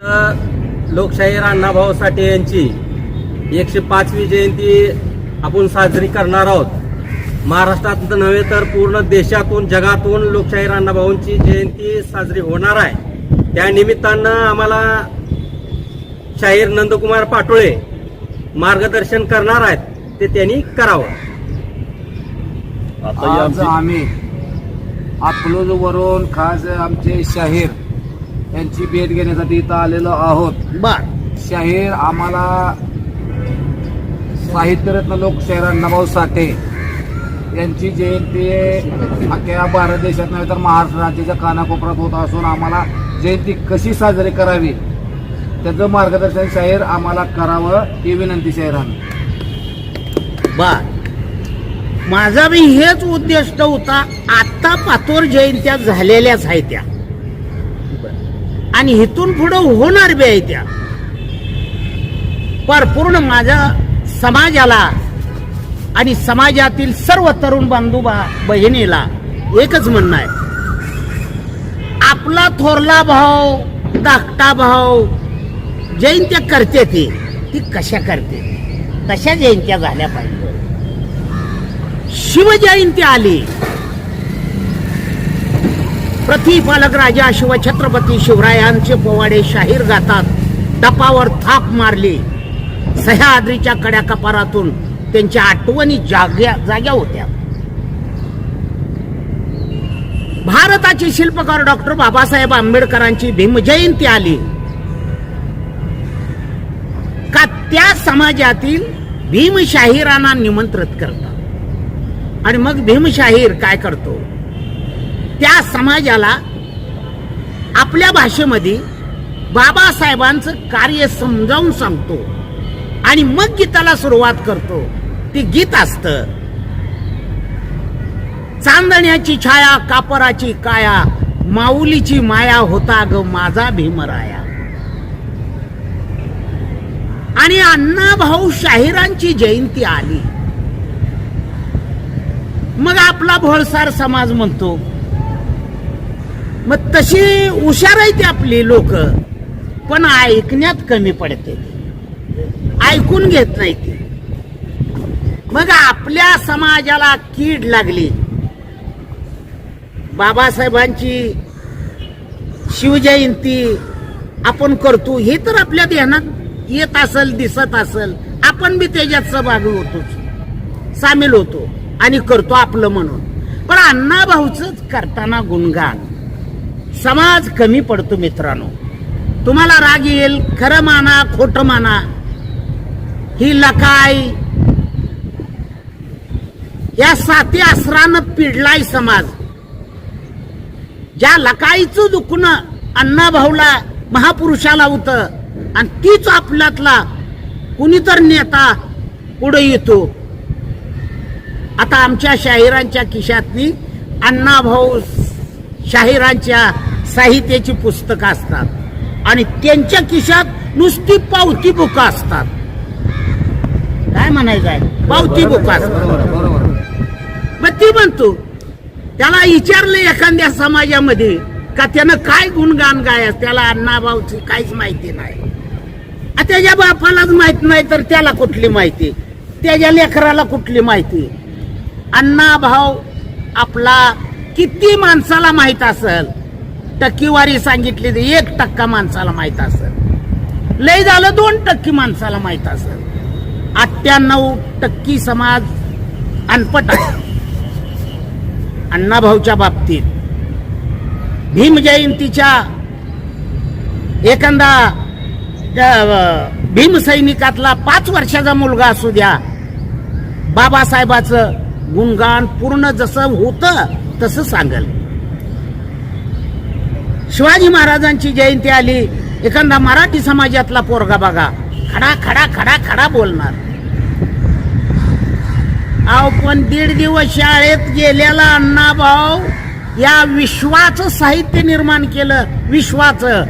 लोकशाहीर अण्णाभाऊ साठे यांची एकशे पाचवी जयंती आपण साजरी करणार आहोत. महाराष्ट्रात नव्हे तर पूर्ण देशातून जगातून लोकशाहीर अण्णाभाऊंची जयंती साजरी होणार आहे. त्या निमित्तानं आम्हाला शाहीर नंदकुमार पाटोळे मार्गदर्शन करणार आहेत. ते त्यांनी करावं. आता आज आम्ही आपलोज वरून खास आमचे शाहीर यांची भेट घेण्यासाठी इथं आलेलो आहोत. बर. शाहीर आम्हाला साहित्यरत्न लोकशाहीर अण्णाभाऊ साठे यांची जयंती अख्ख्या भारत देशात नव्हे तर महाराष्ट्र राज्याच्या कानाकोपऱ्यात होत असून आम्हाला जयंती कशी साजरी करावी? त्याचं मार्गदर्शन शाहीर आम्हाला करावं ही विनंती शाहिरांना. बर. माझा बी हेच उद्दिष्ट होता आता पातोर जयंत्या झालेल्याच आहेत त्या. आणि इथून पुढं होणार बी आहे त्या. पर पूर्ण माझ्या समाजाला आणि समाजातील सर्व तरुण बांधू बहिणीला एकच म्हणणं आहे. आपला थोरला भाव धाकटा भाव जयंत्या करते ती ती कशा करते? तशा जयंत्या झाल्या पाहिजे. शिवजयंती आली. प्रतिपालक राजा शिवछत्रपती शिवरायांचे पोवाडे शाहीर गातात टपावर थाप मारली. सह्याद्रीच्या कड्या कपारातून त्यांच्या आठवणी जाग्या जाग्या होत्या. भारताचे शिल्पकार डॉक्टर बाबासाहेब आंबेडकरांची भीमजयंती आली. का त्या समाजातील भीमशाहिरांना निमंत्रित करतात? आणि मग भीमशाहीर काय करतो? त्या समाजाला आपल्या भाषेमध्ये बाबासाहेबांचं कार्य समजावून सांगतो आणि मग गीताला सुरुवात करतो. ते गीत असत चांदण्याची छाया कापराची काया माऊलीची माया होता ग माझा भीमराया. आणि अण्णा भाऊ शाहिरांची जयंती आली. मग आपला भोळसार समाज म्हणतो मग तशी हुशार आहे ती आपली लोक पण ऐकण्यात कमी पडते. ऐकून घेत नाही ती. मग आपल्या समाजाला कीड लागली. बाबासाहेबांची शिवजयंती आपण करतो हे तर आपल्या ध्यानात येत असल दिसत असल. आपण बी त्याच्यात सहभागी होतो सामील होतो आणि करतो आपलं म्हणून. पण अण्णा भाऊच करताना गुणगान. समाज कमी पडतो मित्रांनो. तुम्हाला राग येईल खरं माना खोटं माना. ही लकाय या साती आसरानं पिडलाय समाज. ज्या लकाईचं दुखणं अण्णा भाऊला महापुरुषाला होतं आणि तीच आपल्यातला कुणीतर नेता पुढे येतो. आता आमच्या शाहिरांच्या खिशातनी अण्णाभाऊ शाहिरांच्या साहित्याची पुस्तकं असतात. आणि त्यांच्या खिशात नुसती पावती बुका असतात. काय म्हणायचं आहे? पावती बुका असतात. मग ती म्हणतो त्याला विचारलं एखाद्या समाजामध्ये का त्यानं काय गुणगान गाय त्याला अण्णाभाऊची काहीच माहिती नाही. त्याच्या बापालाच माहीत नाही तर त्याला कुठली माहिती? त्याच्या लेकराला कुठली माहिती? अण्णा भाऊ आपला किती माणसाला माहीत असल? टक्केवारी सांगितली तर एक टक्का माणसाला माहीत असेल. लय झालं दोन टक्के माणसाला माहीत असेल. अठ्ठ्याण्णव टक्की समाज अनपट आहे. अण्णाभाऊच्या बाबतीत. भीम जयंतीच्या एखादा त्या, भीम सैनिकातला पाच वर्षाचा मुलगा असू द्या. बाबासाहेबाचं गुणगान पूर्ण जसं होतं तसं सांगल. शिवाजी महाराजांची जयंती आली एखादा मराठी समाजातला पोरगा बघा खडा खडा खडा खडा बोलणार. अहो पण दीड दिवस शाळेत गेलेला अण्णा भाऊ या विश्वाचं साहित्य निर्माण केलं विश्वाचं.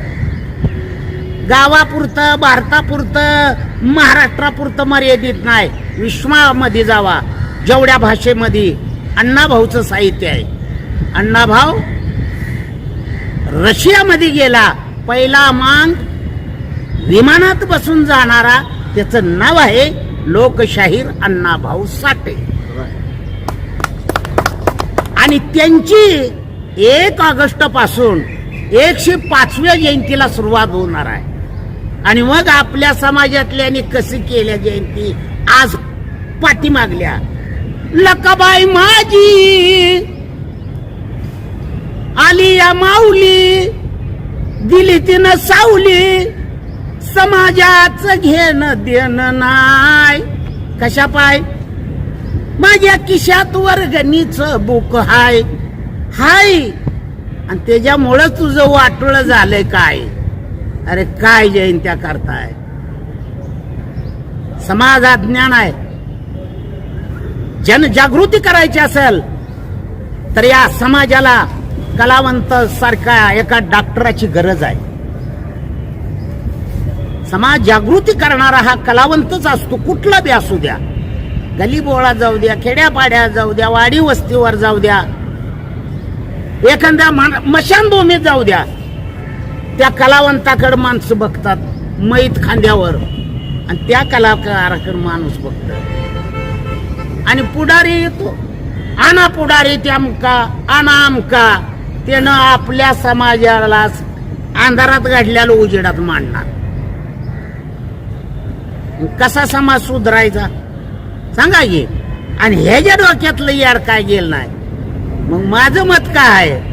गावापुरतं भारतापुरतं महाराष्ट्रापुरतं मर्यादित नाही. विश्वामध्ये जावा जेवढ्या भाषेमध्ये अण्णाभाऊचं साहित्य आहे. अण्णाभाऊ रशियामध्ये गेला. पहिला मांग विमानात बसून जाणारा त्याचं नाव आहे लोकशाहीर अण्णाभाऊ साठे. आणि त्यांची एक ऑगस्टपासून एकशे पाचव्या जयंतीला सुरुवात होणार आहे. आणि मग आपल्या समाजातल्यानी कशी केल्या जयंती आज पाठीमागल्या. लकाबाई माझी! आली या माऊली दिली तिनं सावली समाजाच घेणं देणं नाय कशा पाय? माझ्या किशात वर्गणीच बुक हाय. हाय. आणि त्याच्यामुळं तुझं वाटोळ झालंय काय? अरे काय जयंत्या करताय? समाजात ज्ञान आहे. जनजागृती करायची असेल तर या समाजाला कलावंत सारख्या एका डॉक्टराची गरज आहे. समाज जागृती करणारा हा कलावंतच असतो कुठला बी असू द्या. गलीबोळा जाऊ द्या खेड्यापाड्या जाऊ द्या वाडी वस्तीवर जाऊ द्या. एखाद्या मशानभूमीत जाऊ द्या. त्या कलावंताकडे माणसं बघतात मैत खांद्यावर. आणि त्या कलाकाराकडे माणूस बघतात आणि पुढारी येतो. आणा पुढारी ते अमका आणा अमका त्यानं आपल्या समाजाला अंधारात घडल्याला उजेडात मांडणार. कसा समाज सुधरायचा? सांगा की. आणि ह्याच्या डोक्यातलं यार काय गेलं नाही. मग माझं मत काय आहे?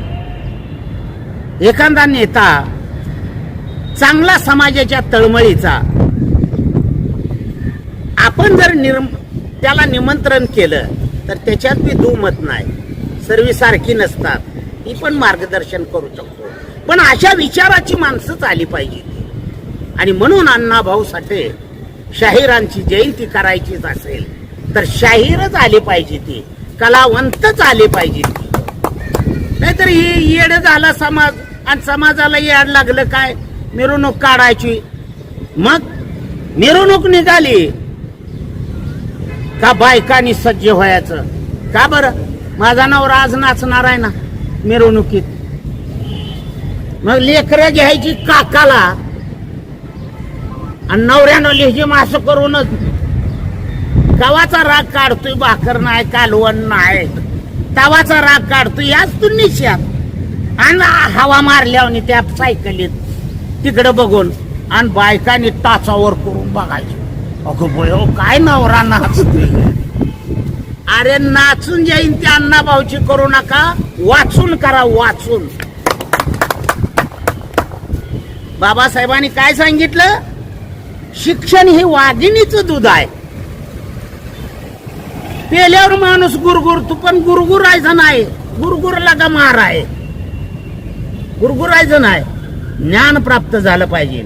एखादा नेता चांगला समाजाच्या तळमळीचा आपण जर निर्म त्याला निमंत्रण केलं तर त्याच्यात बी दुमत नाही. सर्वी सारखी नसतात. ती पण मार्गदर्शन करू शकतो. पण अशा विचाराची माणसंच आली पाहिजे. आणि म्हणून अण्णा भाऊ साठे शाहिरांची जयंती करायचीच असेल तर शाहीरच आले पाहिजे ती. कलावंतच आले पाहिजे ती. नाहीतर हे येड झाला समाज आणि समाजाला येड लागलं काय? मिरवणूक काढायची. मग मिरवणूक निघाली. का बायकानी सज्ज व्हायचं? का बरं? माझा नवरा आज नाचणार आहे ना? मिरवणुकीत. मग लेकरं घ्यायची काकाला आणि नवऱ्यानं लिहिजी मास करूनच. गावाचा राग काढतोय भाकर नाही कालवण नाही. तवाचा राग काढतोय याच तू निश्यात आणि हवा मारल्यावर त्या सायकलीत तिकडं बघून आणि बायकांनी टाचावर करून बघायची. अगं बोय काय नवरा नाचतोय. अरे नाचून जाईन त्या अण्णा भाऊची करू नका. वाचून करा वाचून. बाबासाहेबांनी काय सांगितलं? शिक्षण हे वाघिणीच दूध आहे. पेल्यावर माणूस गुरगुरतो पण गुरगुरायचं नाही गुरगुरला का मार आहे. गुरगुरायचं नाही ज्ञान प्राप्त झालं पाहिजे.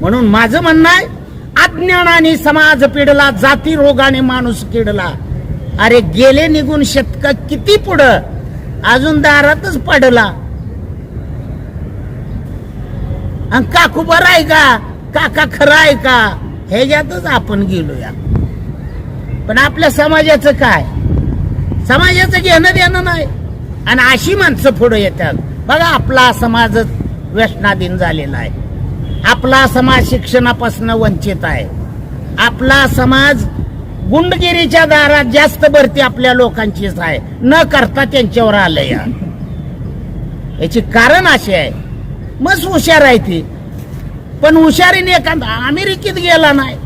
म्हणून माझं म्हणणं आहे अज्ञानाने समाज पिडला जाती रोगाने माणूस किडला. अरे गेले निघून शतक किती पुढं? अजून दारातच पडला. आणि काकू बरं आहे का? काका खरं आहे का? ह्याच्यातच आपण गेलोया. पण आपल्या समाजाचं काय? समाजाचं घेणं देणं नाही. आणि अशी माणसं पुढे येतात. बघा आपला समाजच व्यसनाधीन झालेला आहे. आपला समाज शिक्षणापासून वंचित आहे. आपला समाज गुंडगिरीच्या दारात जास्त भरती आपल्या लोकांचीच आहे. न करता त्यांच्यावर आलं याची कारण अशी आहे. मस्त हुशार आहे ती. पण हुशारीने एखादा अमेरिकेत गेला नाही.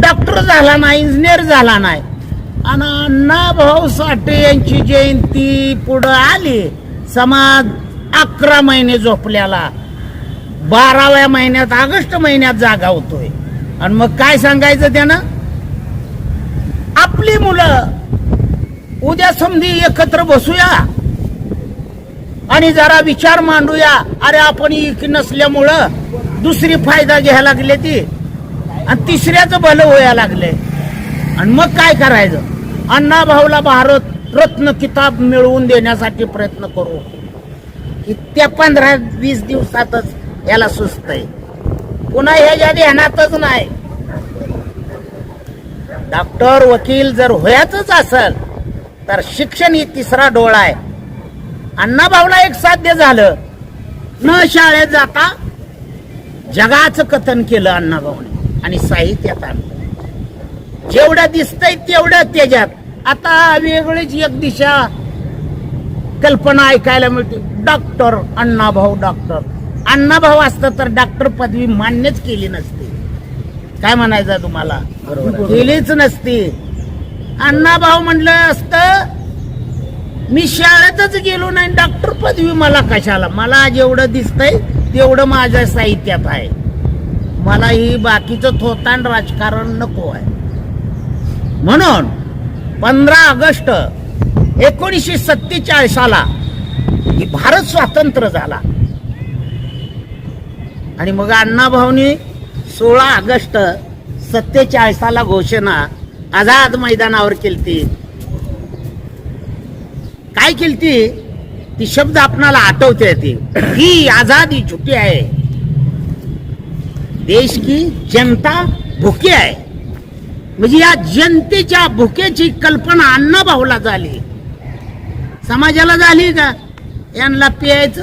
डॉक्टर झाला नाही इंजिनियर झाला नाही. आणि अण्णा भाऊ साठे यांची जयंती पुढं आली. समाज अकरा महिने झोपल्याला. बाराव्या महिन्यात ऑगस्ट महिन्यात जागा होतोय. आणि मग काय सांगायचं त्यानं? आपली मुलं उद्या समधी एकत्र बसूया आणि जरा विचार मांडूया अरे आपण एक नसल्यामुळं दुसरी फायदा घ्यायला लागले ती. आणि तिसऱ्याचं भलं व्हायला लागले आणि मग काय करायचं? अण्णा भाऊला भारत रत्न किताब मिळवून देण्यासाठी प्रयत्न करू. इतक्या पंधरा वीस दिवसातच याला सुस्त आहे पुन्हा ह्याच्या ध्यानातच नाही. डॉक्टर वकील जर होयाचंच असेल तर शिक्षण ही तिसरा डोळा आहे. अण्णाभाऊला एक साध्य झालं. न शाळेत जाता जगाचं कथन केलं अण्णाभाऊने आणि साहित्यात आणलं. जेवढं दिसतंय तेवढं त्याच्यात. आता वेगळीच एक दिशा कल्पना ऐकायला मिळते. Doctor Annabhau doctor. अण्णाभाऊ असतं तर डॉक्टर पदवी मान्यच केली नसते. काय म्हणायचं तुम्हाला? केलीच नसती. अण्णाभाऊ म्हणलं असतं मी शाळेतच गेलो नाही डॉक्टर पदवी मला कशाला? मला जेवढं दिसतंय तेवढं माझ्या साहित्यात आहे. मला ही बाकीचं थोतांड राजकारण नको आहे. म्हणून पंधरा ऑगस्ट एकोणीसशे सत्तेचाळीसाला भारत स्वातंत्र्य झाला. आणि मग अण्णाभाऊनी सोळा ऑगस्ट सत्तेचाळीसाला घोषणा आझाद मैदानावर केलती. काय केलती? ती शब्द आपणाला आठवते ती. ही आझादी छुट्टी आहे. देश की जनता भुके आहे. म्हणजे या जनतेच्या भुकेची कल्पना अण्णाभाऊला झाली. समाजाला झाली का? यांना प्यायचं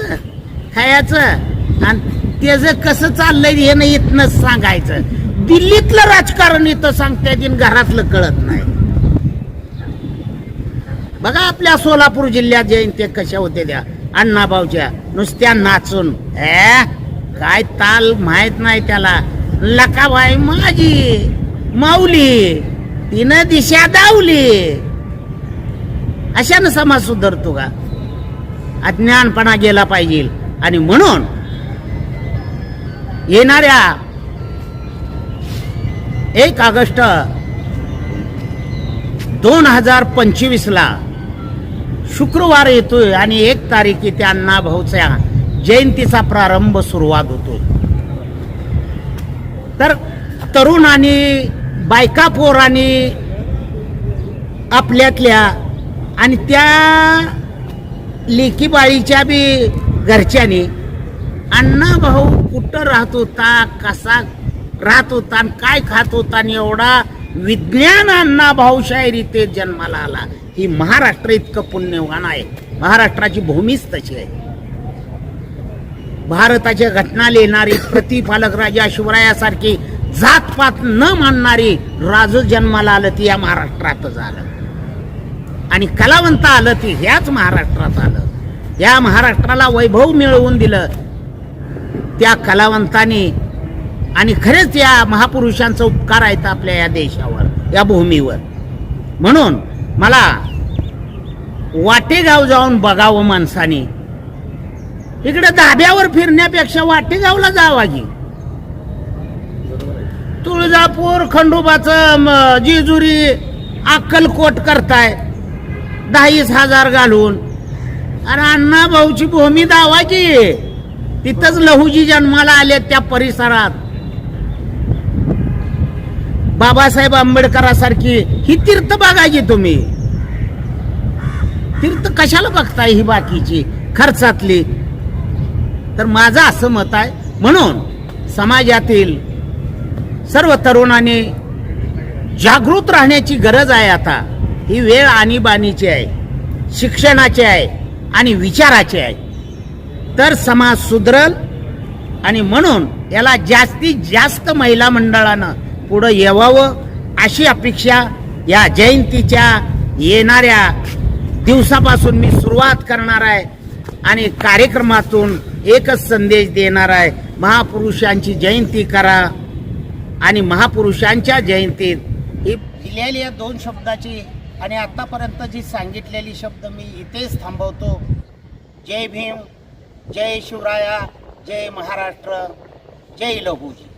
खायचं आणि त्याचं कसं चाललंय हे नाही इथनं सांगायचं. दिल्लीतलं राजकारण इथं सांगता दिन घरातलं कळत नाही. बघा आपल्या सोलापूर जिल्ह्यात जयंत्या कशा होत्या त्या अण्णाभाऊच्या. नुसत्या नाचून. ए काय ताल माहीत नाही त्याला. लकाबाई माझी माऊली तिनं दिशा दावली. अशानं समाज सुधारतो का? अज्ञानपणा गेला पाहिजे. आणि म्हणून येणाऱ्या एक ऑगस्ट दोन हजार पंचवीसला शुक्रवार येतोय आणि एक तारीख येते अण्णा भाऊच्या जयंतीचा प्रारंभ सुरुवात होतो तर तरुण आणि बायका पोरांनी आपल्यातल्या आणि त्या लेकीबाळीच्या बी घरच्यांनी अण्णा भाऊ कुठं राहत होता कसा राहत होता आणि काय खात होता आणि एवढा विज्ञान अण्णा भाऊ जन्माला आला. ही महाराष्ट्र इतकं पुण्यवान आहे. महाराष्ट्राची भूमीच तशी आहे. भारताच्या घटना लिहिणारी प्रतिपालक राजा शिवरायासारखी जातपात न मानणारी राजू जन्माला आलं ती या महाराष्ट्रात झालं. आणि कलावंत आलं ती ह्याच महाराष्ट्रात आलं. या महाराष्ट्राला वैभव मिळवून दिलं. त्या कलावंताने आणि खरेच या महापुरुषांचा उपकार आहेत आपल्या या देशावर या भूमीवर. म्हणून मला वाटेगाव जाऊन बघावं माणसाने. इकडे धाब्यावर फिरण्यापेक्षा वाटेगावला जावा की. तुळजापूर खंडोबाचं जेजुरी अक्कलकोट करताय. दहावीस हजार घालून. अरे अण्णा भाऊची भूमी दावा की. तिथंच लहूजी जन्माला आले त्या परिसरात. बाबासाहेब आंबेडकरासारखी ही तीर्थ बघायची तुम्ही. तीर्थ कशाला बघताय ही बाकीची खर्चातली? तर माझं असं मत आहे म्हणून समाजातील सर्व तरुणांनी जागृत राहण्याची गरज आहे आता. ही वेळ आणीबाणीची आहे शिक्षणाची आहे आणि विचाराची आहे. तर समाज सुधरल आणि म्हणून याला जास्तीत जास्त महिला मंडळानं पुढं येवावं अशी अपेक्षा या जयंतीच्या येणाऱ्या दिवसापासून मी सुरुवात करणार आहे आणि कार्यक्रमातून एकच संदेश देणार आहे. महापुरुषांची जयंती करा आणि महापुरुषांच्या जयंतीत ही दिलेली या दोन शब्दाची आणि आत्तापर्यंत जी सांगितलेली शब्द मी इथेच थांबवतो. जय भीम. जय शिवराया जय महाराष्ट्र जय लघुजी